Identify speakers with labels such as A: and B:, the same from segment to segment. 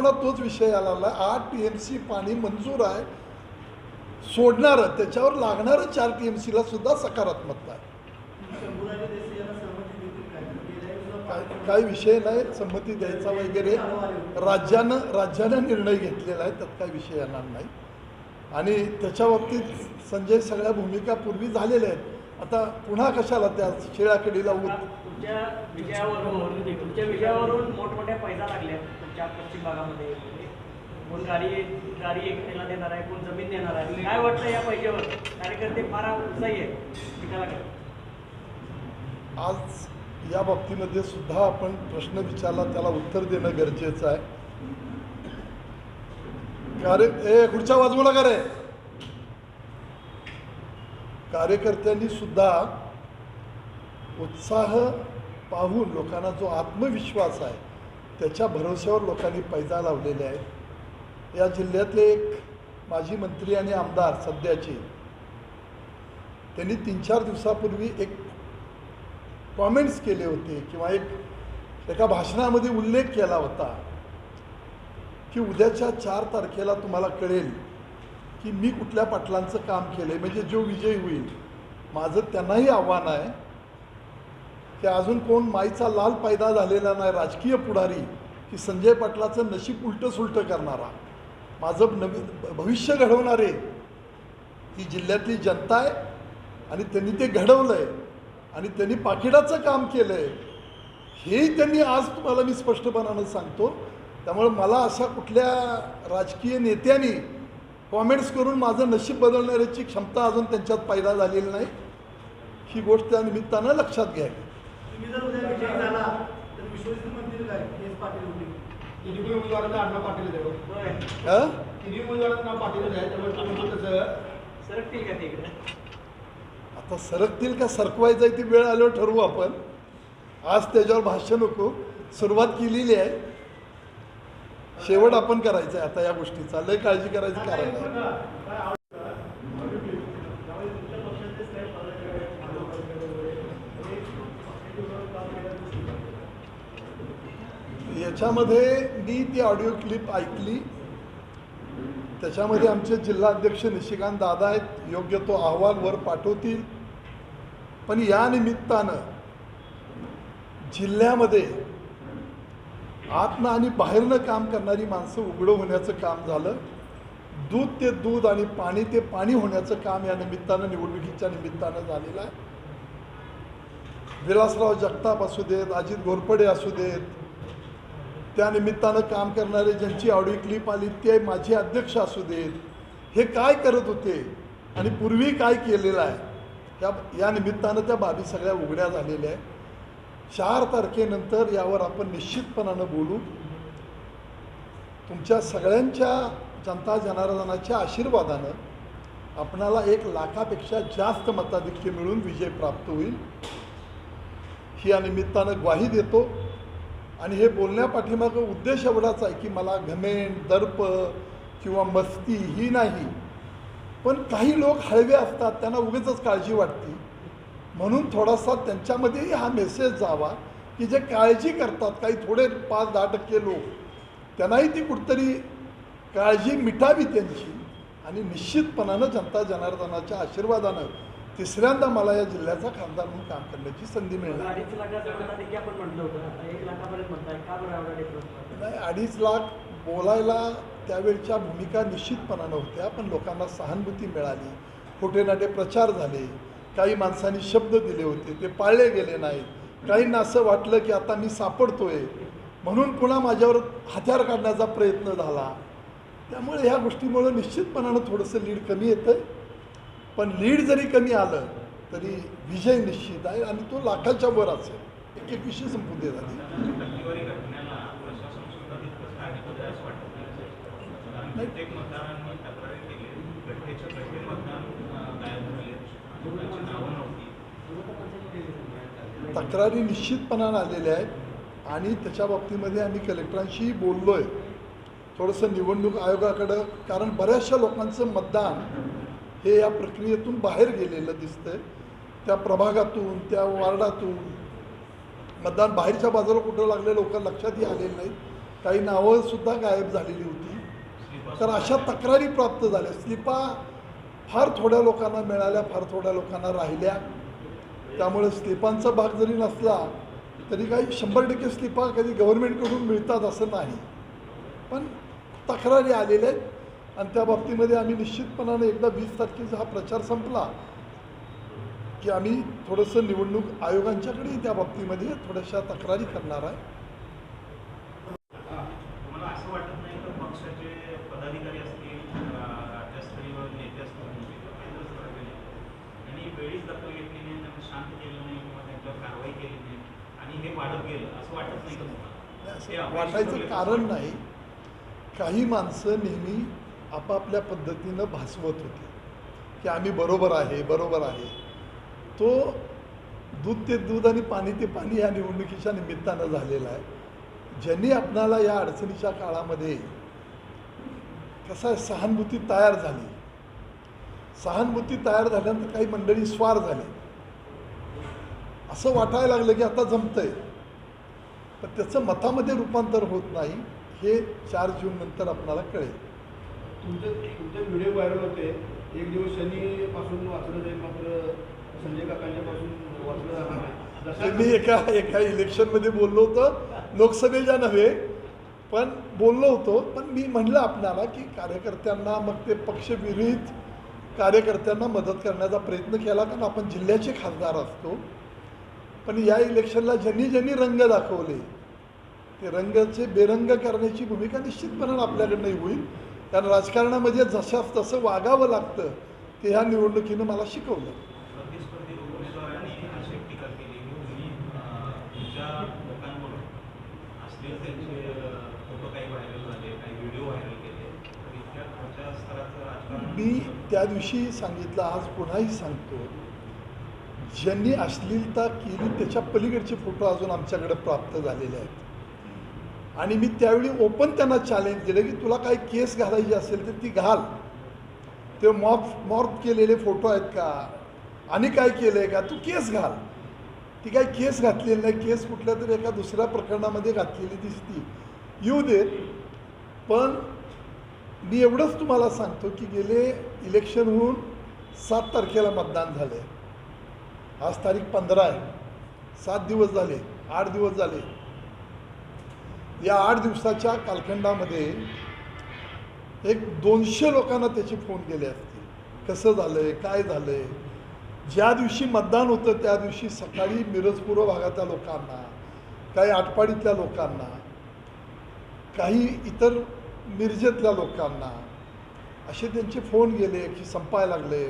A: पुन्हा तोच विषय आला आठ टी एम सी पाणी मंजूर आहे. सोडणारं त्याच्यावर लागणारं चार टी एम सीला सुद्धा सकारात्मकता आहे काही विषय नाही संमती द्यायचा वगैरे. राज्यानं राज्यानं निर्णय घेतलेला आहे त्यात काही विषय येणार नाही. आणि त्याच्या बाबतीत संजय सगळ्या भूमिका पूर्वी झालेल्या आहेत. आता पुन्हा कशाला त्या शिळाकडीला
B: आता
A: उत
B: तुमच्या विजयावरून तुमच्या विजयावरून मोठमोठ्या पैसा लागल्या तुमच्या पश्चिम भागामध्ये. कोण गाडी गाडी एकट्याला देणार आहे कोण जमीन देणार आहे? काय वाटतं या पैशावर? कार्यकर्ते फार उत्साही
A: आज या बाबतीमध्ये सुद्धा आपण प्रश्न विचारला त्याला उत्तर देणं गरजेचं आहे. कार्य ए खुर्च्या वाजवू नका रे. कार्यकर्त्यांनी सुद्धा उत्साह पाहून लोकांना जो आत्मविश्वास आहे त्याच्या भरोश्यावर लोकांनी पैजा लावलेले आहे. या जिल्ह्यातले एक माजी मंत्री आणि आमदार सध्याचे त्यांनी तीन चार दिवसापूर्वी एक कॉमेंट्स केले होते किंवा एक एका भाषणामध्ये उल्लेख केला होता की उद्याच्या चार तारखेला तुम्हाला कळेल की मी कुठल्या पाटलांचं काम केलं आहे म्हणजे जो विजय होईल माझं त्यांनाही आव्हान आहे की अजून कोण माईचा लाल पायदा झालेला नाही राजकीय पुढारी की संजय पाटलाचं नशीब उलटं सुलटं करणारा. माझं नवीन भविष्य घडवणारे ही जिल्ह्यातली जनता आहे आणि त्यांनी ते घडवलं आहे आणि त्यांनी पाकिटाचं काम केलं आहे हेही त्यांनी आज तुम्हाला मी स्पष्टपणानं सांगतो. त्यामुळे मला अशा कुठल्या राजकीय नेत्यांनी कॉमेंट्स करून माझं नशीब बदलण्याची क्षमता अजून त्यांच्यात पैदा झालेली नाही. ही गोष्ट त्या निमित्तानं लक्षात घ्यावी आता सरकतील का सरकवायचं आहे ती वेळ आल्यावर ठरवू आपण. आज त्याच्यावर भाष्य नको. सुरुवात केलेली आहे. शेवट आपण करायचं आहे आता या गोष्टीचा. लय काळजी करायचं कारण नाही. याच्यामध्ये मी ती ऑडिओ क्लिप ऐकली. त्याच्यामध्ये आमचे जिल्हाध्यक्ष निशिकांत दादा आहेत. योग्य तो अहवाल वर पाठवतील. पण या निमित्तानं जिल्ह्यामध्ये आतनं आणि बाहेरनं काम करणारी माणसं उघडं होण्याचं काम झालं. दूध ते दूध आणि पाणी ते पाणी होण्याचं काम या निमित्तानं निवडणुकीच्या निमित्तानं झालेलं आहे. विलासराव जगताप असू देत अजित घोरपडे असू देत त्या निमित्तानं काम करणारे ज्यांची ऑडिओ क्लिप आली ते माझे अध्यक्ष असू देत हे काय करत होते आणि पूर्वी काय केलेलं आहे या या निमित्तानं त्या बाबी सगळ्या उघड्या झालेल्या आहेत. चार तारखेनंतर यावर आपण निश्चितपणानं बोलू. तुमच्या सगळ्यांच्या जनता जनार्दनाच्या आशीर्वादानं आपणाला एक लाखापेक्षा जास्त मताधिक्य मिळून विजय प्राप्त होईल. ही या निमित्तानं ग्वाही देतो. आणि हे बोलण्यापाठीमागं उद्देश एवढाच आहे की मला घमेंट दर्प किंवा मस्ती ही नाही. पण काही लोक हळवे असतात त्यांना उगीच काळजी वाटते. म्हणून थोडासा त्यांच्यामध्येही हा मेसेज जावा की जे काळजी करतात काही थोडे पाच दहा टक्के लोक त्यांनाही ती कुठतरी काळजी मिटावी त्यांची. आणि निश्चितपणानं जनता जनार्दनाच्या आशीर्वादानं तिसऱ्यांदा मला या जिल्ह्याचा खासदार म्हणून काम करण्याची संधी
B: डिफरन्स
A: नाही अडीच लाख बोलायला त्यावेळच्या भूमिका निश्चितपणानं होत्या पण लोकांना सहानुभूती मिळाली. खोटे नाटे प्रचार झाले. काही माणसांनी शब्द दिले होते ते पाळले गेले नाहीत. काहींना असं वाटलं की आता मी सापडतोय. म्हणून पुन्हा माझ्यावर हत्यार काढण्याचा प्रयत्न झाला. त्यामुळे ह्या गोष्टीमुळे निश्चितपणानं थोडंसं लीड कमी येतं पण लीड जरी कमी आलं तरी विजय निश्चित आहे आणि तो लाखाच्या वर असेल एक एक विषय संपून दे झाली
C: टक्केवारी तक्रारी
A: निश्चितपणानं आलेल्या आहेत आणि त्याच्या बाबतीमध्ये आम्ही कलेक्टरांशीही बोललो आहे थोडंसं निवडणूक आयोगाकडं कारण बऱ्याचशा लोकांचं मतदान हे या प्रक्रियेतून बाहेर गेलेलं दिसतंय. त्या प्रभागातून त्या वार्डातून मतदान बाहेरच्या बाजूला कुठं लागले लोक लक्षातही आलेलं नाही. काही नावंसुद्धा गायब झालेली होती. तर अशा तक्रारी प्राप्त झाल्या. स्लिपा फार थोड्या लोकांना मिळाल्या फार थोड्या लोकांना राहिल्या. त्यामुळे स्लिपांचा भाग जरी नसला तरी काही शंभर टक्के स्लिपा कधी गव्हर्नमेंटकडून मिळतात असं नाही. पण तक्रारी आलेल्या आहेत आणि त्या बाबतीमध्ये आम्ही निश्चितपणाने एकदा वीस तारखेचा हा प्रचार संपला की आम्ही थोडंसं निवडणूक आयोगांच्याकडे त्या बाबतीमध्ये थोड्याशा तक्रारी करणार आहे
C: तुम्हाला असं वाटत नाही तर पक्षाचे पदाधिकारी असतील अ, राज्यस्तरीय नेते असतील तुमचे, किंवा केंद्र स्तराचे नेते, यांनी वेळीच दखल घेतली नाही त्यांना शांत केलं नाही किंवा त्यांच्यावर कारवाई केली नाही आणि हे वाढत गेलं असं वाटत नाही का तुम्हाला
A: असं
C: हे अपयशी
A: वाटायचं कारण नाही. काही माणसं नेहमी आपापल्या पद्धतीनं भासवत होती. की आम्ही बरोबर आहे बरोबर आहे. तो दूध ते दूध आणि पाणी ते पाणी या निवडणुकीच्या निमित्तानं झालेला आहे. ज्यांनी आपणाला या अडचणीच्या काळामध्ये कसं आहे सहानुभूती तयार झाली. सहानुभूती तयार झाल्यानंतर काही मंडळी स्वार झाले. असं वाटायला लागलं की आता जमतंय. पण त्याचं मतामध्ये रूपांतर होत नाही हे चार जून नंतर आपणाला कळेल.
D: तुमचे तुमचे व्हिडिओ व्हायरल होते. एक दिवस शनीपासून वाचलं जाईल मात्र संजय काकांच्या पासून वाचलं जाणार नाही.
A: ते मी एका एका इलेक्शनमध्ये बोललो होतो. लोकसभेच्या नव्हे पण बोललो होतो. पण मी म्हणलं आपणाला की कार्यकर्त्यांना मग ते पक्षविरहित कार्यकर्त्यांना मदत करण्याचा प्रयत्न केला कारण आपण जिल्ह्याचे खासदार असतो. पण या इलेक्शनला ज्यांनी ज्यांनी रंग दाखवले ते रंगाचे बेरंग करण्याची भूमिका निश्चितपणे आपल्याकडनं होईल. कारण राजकारणामध्ये जशास तसं वागावं लागतं ते ह्या निवडणुकीनं मला शिकवलं. मी त्या दिवशी सांगितलं आज पुन्हाही सांगतो ज्यांनी अश्लीलता केली त्याच्या पलीकडचे फोटो अजून आमच्याकडे प्राप्त झालेले आहेत. आणि मी त्यावेळी ओपन त्यांना चॅलेंज दिलं की तुला काही केस घालायची असेल तर ती घाल. ते मॉर्फ मॉर्फ केलेले फोटो आहेत का? आणि काय केलं आहे का? तू केस घाल. ती काय केस घातलेली नाही. केस कुठल्या तरी एका दुसऱ्या प्रकरणामध्ये घातलेली दिसती. येऊ दे. पण मी एवढंच तुम्हाला सांगतो की गेले इलेक्शन होऊन सात तारखेला मतदान झालं आहे आज तारीख पंधरा आहे. सात दिवस झाले आठ दिवस झाले. या आठ दिवसाच्या कालखंडामध्ये एक दोनशे लोकांना त्याचे फोन केले असतील कसं झालं आहे काय झालं आहे ज्या दिवशी मतदान होतं त्या दिवशी सकाळी मिरजपूर्व भागातल्या लोकांना काही आटपाडीतल्या लोकांना काही इतर मिरजेतल्या लोकांना असे त्यांचे फोन गेले की संपायला लागले.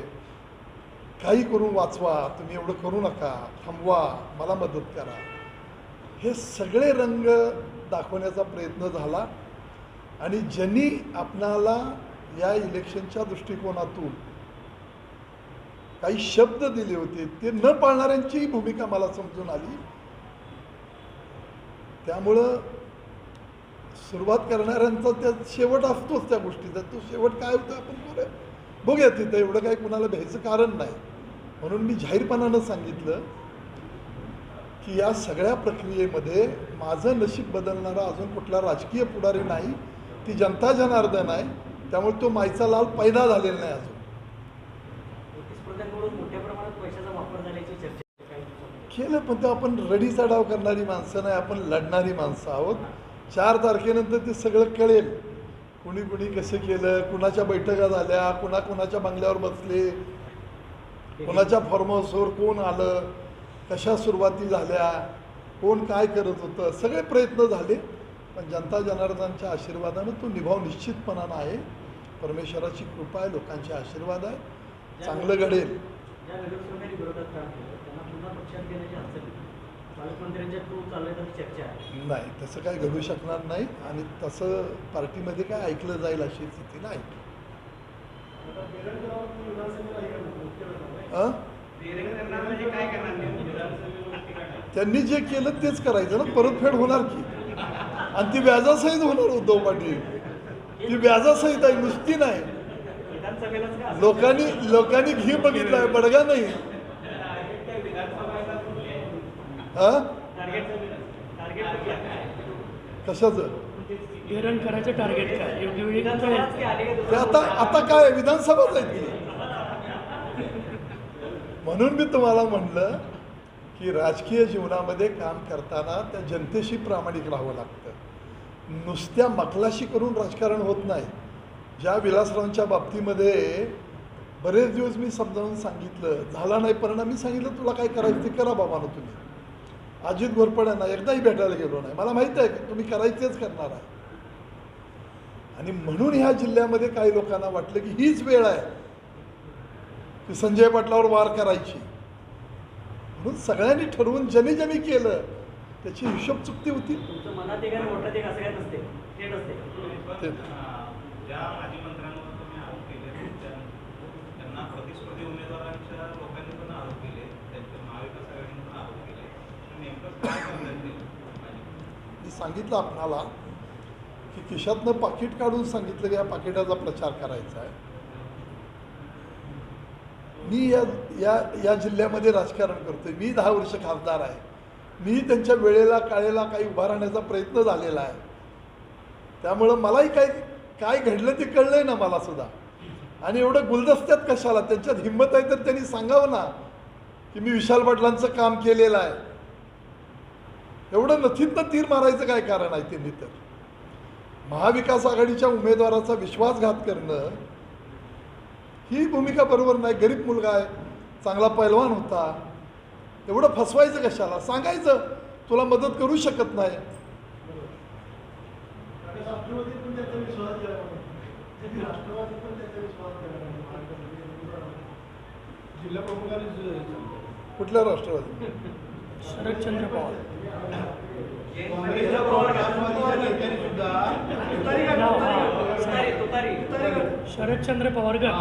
A: काही करून वाचवा तुम्ही एवढं करू नका थांबवा मला मदत करा. हे सगळे रंग दाखवण्याचा प्रयत्न झाला आणि ज्यांनी आपणाला या इलेक्शनच्या दृष्टिकोनातून काही शब्द दिले होते ते न पाळणाऱ्यांचीही भूमिका मला समजून आली. त्यामुळं सुरुवात करणाऱ्यांचा त्या शेवट असतोच त्या गोष्टीचा. तो शेवट काय होतं आपण बोलूया बघूया तिथं एवढं काही कुणाला भ्यायचं कारण नाही. म्हणून मी जाहीरपणानं सांगितलं की या सगळ्या प्रक्रियेमध्ये माझं नशीब बदलणारा अजून कुठला राजकीय पुढारी नाही ती जनता जनार्दन आहे त्यामुळे तो माईचा लाल पैदा झालेला नाही अजून. केलं पण ते आपण रडीचा डाव करणारी माणसं नाही आपण लढणारी माणसं आहोत. चार तारखेनंतर ते सगळं कळेल. कुणी कुणी कसं केलं कुणाच्या बैठका झाल्या कुणा कुणाच्या बंगल्यावर बसले कुणाच्या फार्म हाऊसवर कोण आलं कशा सुरुवाती झाल्या कोण काय करत होतं सगळे प्रयत्न झाले पण जनता जनार्दनाच्या आशीर्वादानं तो निभाव निश्चितपणानं आहे. परमेश्वराची कृपा आहे लोकांचे आशीर्वाद आहे. चांगलं घडेल.
B: पालकमंत्र्यांच्या थ्रू चालण्याची चर्चा आहे.
A: नाही तसं काय घडू शकणार नाही आणि तसं पार्टीमध्ये काय ऐकलं जाईल अशी स्थिती नाही. अं? त्यांनी जे केलं तेच करायचं ना परतफेड होणार की? आणि ती व्याजासहित होणार उद्धव पाटील. ती व्याजासहित आहे नुसती नाही? लोकांनी लोकांनी घी बघितलाय बडगा नाही. कशाचं?
E: करायचं टार्गेट काय? योग्य वेळी
A: ते आता? आता काय? विधानसभाच आहे ती म्हणून मी तुम्हाला म्हणलं की राजकीय जीवनामध्ये काम करताना त्या जनतेशी प्रामाणिक राहावं लागतं. नुसत्या मकलाशी करून राजकारण होत नाही. ज्या विलासरावांच्या बाबतीमध्ये बरेच दिवस मी समजावून सांगितलं. झाला नाही परिणाम मी सांगितलं तुला काय करायचं ते करा बाबानं तुम्ही. अजित घोरपड्यांना एकदाही भेटायला गेलो नाही. मला माहीत आहे की तुम्ही करायचेच करणार आहे. आणि म्हणून ह्या जिल्ह्यामध्ये काही लोकांना वाटलं की हीच वेळ आहे की संजय पाटलावर वार करायची. म्हणून सगळ्यांनी ठरवून ज्यांनी ज्यांनी केलं त्याची हिशोब चुकती होती.
B: तुमचं मनात एक आणि मोठं एक असं काय नसते थेट असते
C: पण,
A: ते-
C: अं, ज्या माजी मंत्र्यांवर तुम्ही आरोप केले त्या- त्यांना प्रतिस्पर्धी उमेदवारांच्या लोकांनी पण आरोप केले त्यांच्या महाविकास आघाडीने पण आरोप केले तर नेमकं काय करण्यात येईल माजी
A: मी सांगितलं आपणाला की खिशातनं पाकिट काढून सांगितलं की या पाकिटाचा प्रचार करायचा आहे. मी या या या जिल्ह्यामध्ये राजकारण करतोय. मी दहा वर्ष खासदार आहे. मी त्यांच्या वेळेला काळेला काही उभा राहण्याचा प्रयत्न झालेला आहे. त्यामुळं मलाही काय काय घडलं ते कळलं आहे ना मला सुद्धा. आणि एवढं गुलदस्त्यात कशाला? त्यांच्यात हिंमत आहे तर त्यांनी सांगावं ना की मी विशाल पाटलांचं काम केलेलं आहे. एवढं नथिंत तीर मारायचं काय कारण आहे त्यांनी तर? महाविकास आघाडीच्या उमेदवाराचा विश्वासघात करणं ही भूमिका बरोबर नाही. गरीब मुलगा आहे चांगला पैलवान होता. एवढं फसवायचं कशाला? सांगायचं तुला मदत करू शकत नाही. कुठल्या राष्ट्रवादी
E: शरदचंद्र पवार. हा. शरदचंद्र पवार गट.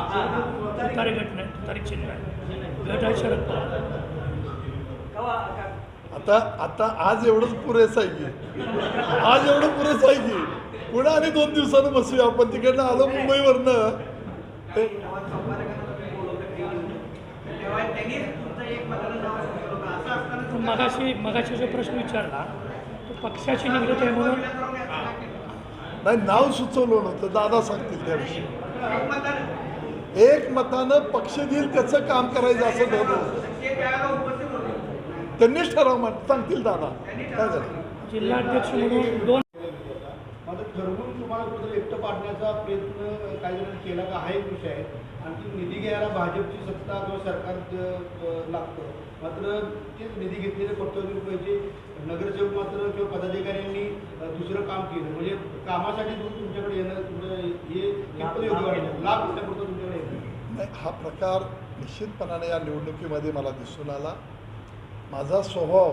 E: तुतारी गट. नाही तुतारी चिन्ह आहे. गट आहे शरद पवार.
A: आता आता आज एवढंच पुरेसं आहे की. आज एवढं पुरेसं आहे की. पुन्हा आणि दोन दिवसानं बसूया आपण तिकडनं आलो मुंबईवरनं. ते
E: मगाशी मगाशी जो प्रश्न विचारला तो पक्षाची निवडत आहे म्हणून?
A: नाही नाव सुचवलं नव्हतं. दादा सांगतील त्याविषयी.
F: एक मतानं
A: एक मतानं पक्ष देईल त्याचं काम करायचं असं ठरवलं त्यांनीच ठराव म्हण सांगतील दादा. काय झालं?
E: जिल्हाध्यक्ष म्हणून दोन
D: मात्र ठरवून तुम्हाला कुठं एकटं पाडण्याचा प्रयत्न काही जणांनी केला का हा एक विषय आहे. आणखी निधी घ्यायला भाजपची सत्ता किंवा सरकार लागतं. मात्र तेच निधी घेतलेले कोट्यवधी रुपयाचे नगरसेवक मात्र किंवा पदाधिकाऱ्यांनी दुसरं काम केलं. म्हणजे कामासाठी तुम्ही तुमच्याकडे येणं हे लाभ घेण्यापुरतं तुमच्याकडे येतं.
A: नाही हा प्रकार निश्चितपणाने या निवडणुकीमध्ये मला दिसून आला. माझा स्वभाव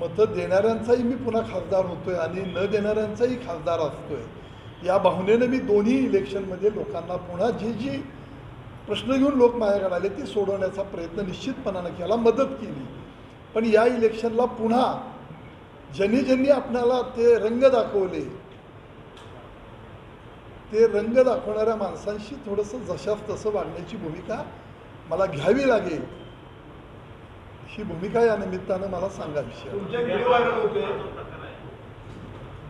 A: मतं देणाऱ्यांचाही मी पुन्हा खासदार होतोय आणि न देणाऱ्यांचाही खासदार असतोय. या भावनेनं मी दोन्ही इलेक्शनमध्ये लोकांना पुन्हा जी जी प्रश्न घेऊन लोक माझ्याकडे आले ती सोडवण्याचा प्रयत्न निश्चितपणानं केला मदत केली. पण या इलेक्शनला पुन्हा ज्यांनी ज्यांनी आपणाला ते रंग दाखवले ते रंग दाखवणाऱ्या माणसांशी थोडंसं जशास तसं वागण्याची भूमिका मला घ्यावी लागेल ही भूमिका या निमित्तानं मला सांगायची आहे.
D: तुमच्या व्हिडिओ व्हायरल होते
C: हा जो प्रकार आहे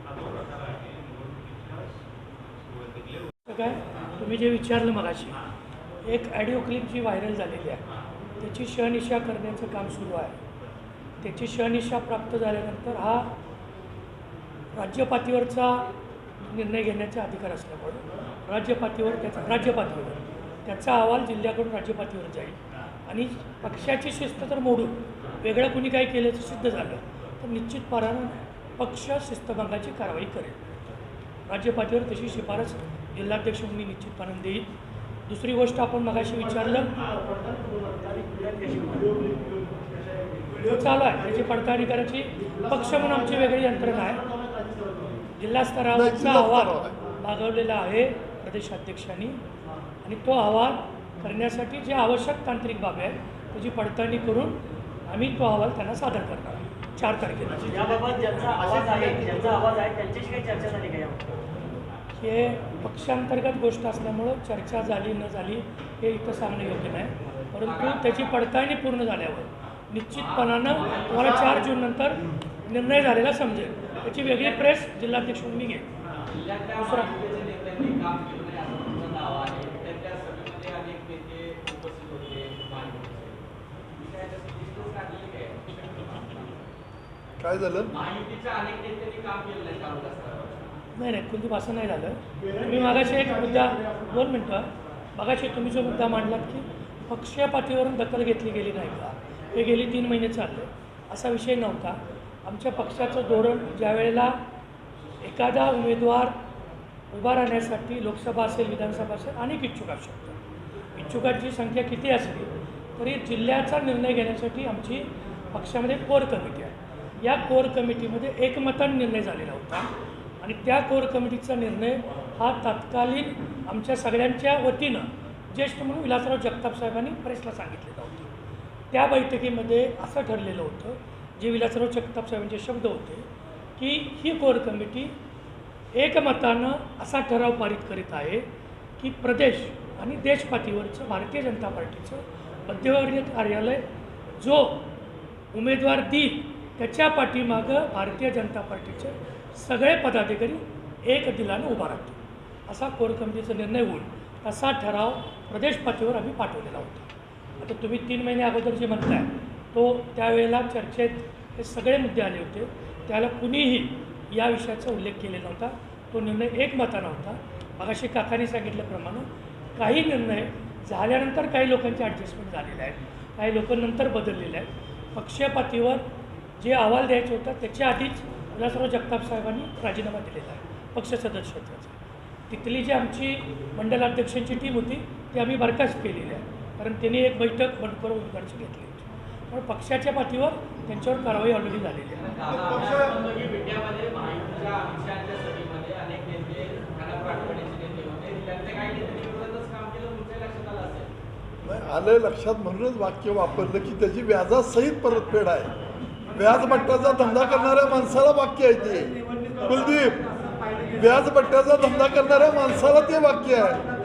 C: हा जो प्रकार आहे निवडणुकीच्या सुरुवातीला
E: तर काय तुम्ही जे विचारलं मगाशी एक ॲडिओ क्लिप जी व्हायरल झालेली आहे त्याची शहनिशा करण्याचं काम सुरू आहे. त्याची शहनिशा प्राप्त झाल्यानंतर हा राज्यपातळीवरचा निर्णय घेण्याचा अधिकार असल्यामुळे राज्यपातळीवर त्याचा राज्यपातळीवर त्याचा अहवाल जिल्ह्याकडून राज्यपातळीवर जाईल. आणि पक्षाची शिस्त तर मोडून वेगळं कुणी काही केल्याचं सिद्ध झालं तर निश्चितपणानं पक्ष शिस्तभंगाची कारवाई करेल. राज्यपातळीवर तशी शिफारस जिल्हाध्यक्ष म्हणून मी निश्चितपणाने देईल दुसरी गोष्ट आपण मगाशी विचारलं. तो चालू आहे. त्याची पडताळणी करायची पक्ष म्हणून आमची वेगळी यंत्रणा आहे. जिल्हा
A: नाही,
E: स्तरावरचा
A: जिल्हा
E: अहवाल
A: आहे.
E: मागवलेला आहे प्रदेशाध्यक्षांनी. आणि तो अहवाल करण्यासाठी जे आवश्यक तांत्रिक बाबी आहेत त्याची पडताळणी करून आम्ही तो अहवाल त्यांना सादर करणार आहे चार तारखेला. हे पक्षांतर्गत गोष्ट असल्यामुळं चर्चा झाली न झाली हे इथं सांगणं योग्य नाही. परंतु त्याची पडताळणी पूर्ण झाल्यावर निश्चितपणानं तुम्हाला चार जूननंतर निर्णय झालेला समजेल. त्याची वेगळी प्रेस जिल्हाध्यक्ष म्हणून मी घेईन.
B: जिल्ह्यातल्या
E: दुसरा.
B: काय
A: झालं?
B: महायुतीच्या अनेक नेत्यांनी काम केलं नाही
E: नाही नाही कुलदीप असं नाही झालं. तुम्ही मागाशी एक मुद्दा दोन मिनटं. मागाशी तुम्ही जो मुद्दा मांडलात की पक्षीय पातळीवरून दखल घेतली गेली नाही का? हे गेली तीन महिने चालले. असा विषय नव्हता. आमच्या पक्षाचं धोरण ज्या वेळेला एखादा उमेदवार उभा राहण्यासाठी लोकसभा असेल विधानसभा असेल अनेक इच्छुक असू शकतात. इच्छुकांची संख्या किती असली तरी जिल्ह्याचा निर्णय घेण्यासाठी आमची पक्षामध्ये कोर कमिटी आहे. या कोर कमिटीमध्ये एकमतान निर्णय झालेला होता. आणि त्या कोर कमिटीचा निर्णय हा तत्कालीन आमच्या सगळ्यांच्या वतीनं ज्येष्ठ म्हणून विलासराव जगताप साहेबांनी प्रेसला सांगितलेलं होतं. त्या बैठकीमध्ये असं ठरलेलं होतं जे विलासराव जगताप साहेबांचे शब्द होते की ही कोर कमिटी एकमतानं असा ठराव पारित करीत आहे की प्रदेश आणि देशपातळीवरचं भारतीय जनता पार्टीचं मध्यवर्गीय कार्यालय जो उमेदवार देईल त्याच्या पाठीमागं भारतीय जनता पार्टीचे सगळे पदाधिकारी एक दिलानं उभा राहतो. असा कोर कमिटीचा निर्णय होऊन तसा ठराव प्रदेश पातळीवर आम्ही पाठवलेला होता. आता तुम्ही तीन महिने अगोदर जे म्हणताय तो त्यावेळेला चर्चेत हे सगळे मुद्दे आले होते. त्याला कुणीही या विषयाचा उल्लेख केलेला होता. तो निर्णय एकमताना होता. मगाशी काकांनी सांगितल्याप्रमाणे काही निर्णय झाल्यानंतर काही लोकांचे ॲडजस्टमेंट झालेले आहेत. काही लोक नंतर बदललेले आहेत. पक्षपातीवर जे अहवाल द्यायचे होतं त्याच्या आधीच विलासराव जगताप साहेबांनी राजीनामा दिलेला आहे पक्ष सदस्यत्वाचा. तिथली जी आमची मंडलाध्यक्षांची टीम होती ती आम्ही बरखास्त केलेली आहे कारण त्यांनी एक बैठक करून उद्घाटन घेतली होती. पण पक्षाच्या पातळीवर त्यांच्यावर कारवाई ऑलरेडी झालेली आहे.
B: आलं.
A: लक्षात म्हणूनच वाक्य वापरलं की त्याची व्याजासहित परतफेड आहे. व्याजपट्ट्याचा धंदा करणाऱ्या माणसाला वाक्य आहे ते कुलदीप व्याजपट्ट्याचा धंदा करणाऱ्या माणसाला ते वाक्य आहे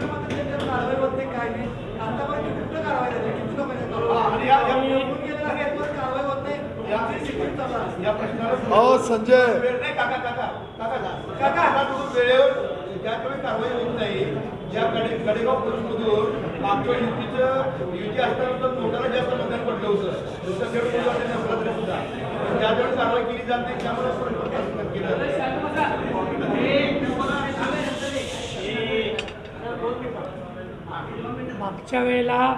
D: हो
A: संजय
D: वेळ कारवाई होत नाही ज्या कडे कडेगाव पोलीसमधून मागच्या युतीचं युती असताना तर नोटाला जास्त मतदान पडलं होतं. दुसऱ्या खेळ पोलीस वाटे तरी सुद्धा. पण कारवाई केली जात नाही त्यामुळे प्रश्न केलं.
E: मागच्या वेळेला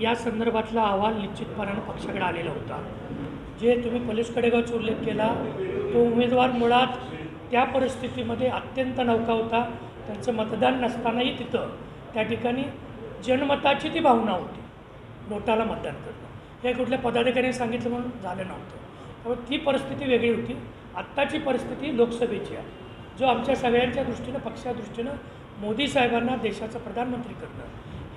E: या संदर्भातला अहवाल निश्चितपणानं पक्षाकडे आलेला होता. जे तुम्ही पोलीस कडेगावचा उल्लेख केला तो उमेदवार मुळात त्या परिस्थितीमध्ये अत्यंत नौका होता. त्यांचं मतदान नसतानाही तिथं. त्या ठिकाणी जनमताची ती भावना होती. नोटाला मतदान करणं. हे कुठल्या पदाधिकाऱ्यांनी सांगितलं म्हणून झालं नव्हतं. त्यामुळे ती परिस्थिती वेगळी होती. आत्ताची परिस्थिती लोकसभेची आहे. जो आमच्या सगळ्यांच्या दृष्टीनं पक्षाच्या दृष्टीनं मोदी साहेबांना देशाचं प्रधानमंत्री करणं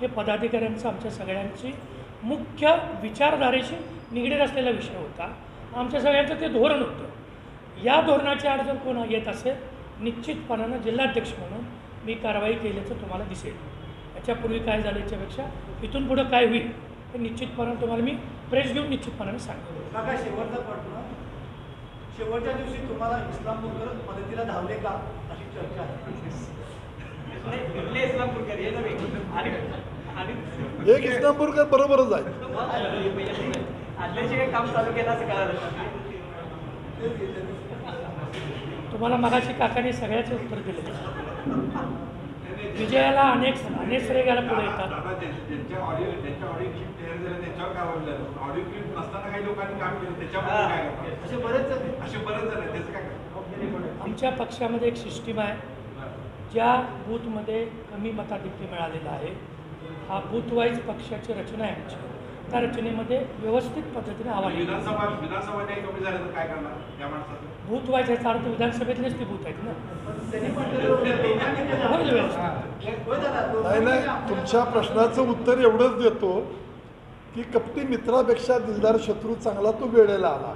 E: हे पदाधिकाऱ्यांचं आमच्या सगळ्यांची मुख्य विचारधारेशी निगडीत असलेला विषय होता. आमच्या सगळ्यांचं ते धोरण होतं. या धोरणाच्या आड जर कोण येत असेल निश्चितपणानं जिल्हाध्यक्ष म्हणून मी कारवाई केल्याचं तुम्हाला दिसेल. याच्यापूर्वी काय झालं याच्यापेक्षा इथून पुढं काय होईल हे निश्चितपणानं तुम्हाला मी प्रेस घेऊन निश्चितपणानं सांगेन.
F: काका शेवटचा प्रश्न. शेवटच्या दिवशी तुम्हाला इस्लामपूरकर मदतीला धावले का? अशी चर्चा आहे.
B: इस्लामपूरकर हे नव्हे.
A: एक इस्लामपूरकर बरोबरच आहे.
B: आदल्याशी काही काम चालू केलं असं कळालं.
E: तुम्हाला मगाशी काकाने सगळ्याचे उत्तर दिले. विजयाला अनेक अनेक श्रेय घ्यायला पुढे येतात.
G: दादा, ज्या- ज्यांच्या ऑडिओ ज्यांच्या ऑडिओ क्लिप तयार झाल्या त्याच्यावर काय बोललं ऑडिओ क्लिप नसताना काही लोकांनी काम केलं त्याच्यावर काय करतात?
F: असे बरेच झाले
G: असे बरेच झाले त्याचं काय करतात?
E: आमच्या पक्षामध्ये एक सिस्टीम आहे ज्या बूथमध्ये कमी मताधिक्य मिळालेलं आहे. हा बूथ वाईज पक्षाची रचना आहे आमची. रचनेमध्ये व्यवस्थित पद्धतीने आवाज येईल.
G: विधानसभा विधानसभा नाही कमी झाले तर काय करणार या माणसाचं
E: बूथ वाईज याचा अर्थ विधानसभेतलेच ते बूथ आहेत ना. होईल
A: नाही नाही. तुमच्या प्रश्नाचं उत्तर एवढंच देतो की कपटी मित्रापेक्षा दिलदार शत्रू चांगला तो वेळेला आला